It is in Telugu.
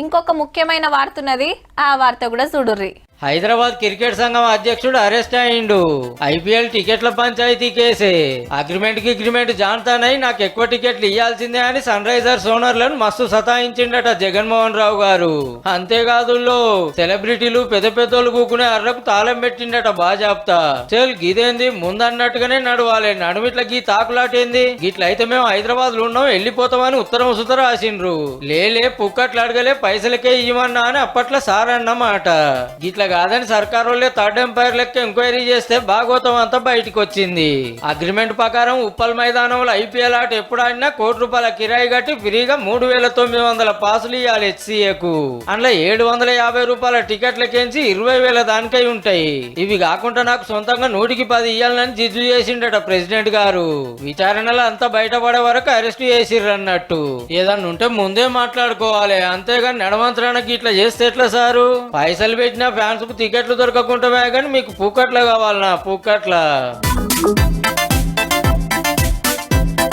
ఇంకొక ముఖ్యమైన వార్త ఉన్నది ఆ వార్త కూడా చూడుర్రి. హైదరాబాద్ క్రికెట్ సంఘం అధ్యక్షుడు అరెస్ట్ అయిండు. ఐపీఎల్ టికెట్ల పంచాయతీ కేసే. అగ్రిమెంట్కి అగ్రిమెంట్ జాన్తానై నాకు ఎక్కువ టికెట్లు ఇవ్వాల్సిందే అని సన్ రైజర్స్ ఓనర్లను మస్తు సతాయించిండట జగన్మోహన్ రావు గారు. అంతేకాదు సెలబ్రిటీలు పెద్ద పెద్దోళ్ళు కూకునే అర్రకు తాళం పెట్టిండట బాజాప్తా. చెల్ గిదేంది? ముందన్నట్టుగానే నడవాలి. నడుమిట్ల గీ తాకులాటేంది? గిట్లయితే మేము హైదరాబాద్లో ఉన్నాం వెళ్ళిపోతామని ఉత్తరం సుతర రాసిండ్రు. లేలే పుక్కట్లు అడగలే పైసలకే ఇవ్వమన్నా అని అప్పట్లో సారన్నమాట గిట్ల కాదని సర్కారు థర్డ్ ఎంపైర్ లెక్క ఎంక్వైరీ చేస్తే భాగవతం అంతా బయటికి వచ్చింది. అగ్రిమెంట్ ప్రకారం ఉప్పల్ మైదానంలో ఐపీఎల్ ఆట ఎప్పుడు ఆడినా కోటి రూపాయల కిరాయి కట్టి ఫ్రీగా మూడు వేల తొమ్మిది వందల పాసులు ఇవ్వాలి హెచ్సీఏకు. అందులో ఏడు వందల యాభై రూపాయల టికెట్లకేంచి ఇరవై వేల దానికై ఉంటాయి. ఇవి కాకుండా నాకు సొంతంగా నూటికి పది ఇయ్యాలని జిజ్జు చేసిండట ప్రెసిడెంట్ గారు. విచారణలో అంతా బయటపడే వరకు అరెస్ట్ చేసిర్రు అన్నట్టు ఏదన్నా ఉంటే ముందే మాట్లాడుకోవాలి. అంతేగాని నడమంత్రానికి ఇట్లా చేస్తే ఎట్లా సారు? పైసలు పెట్టిన ఫ్యాన్ డాన్స్కు టికెట్లు దొరకకుండా కానీ మీకు పూకట్ల కావాలనా పూకట్ల.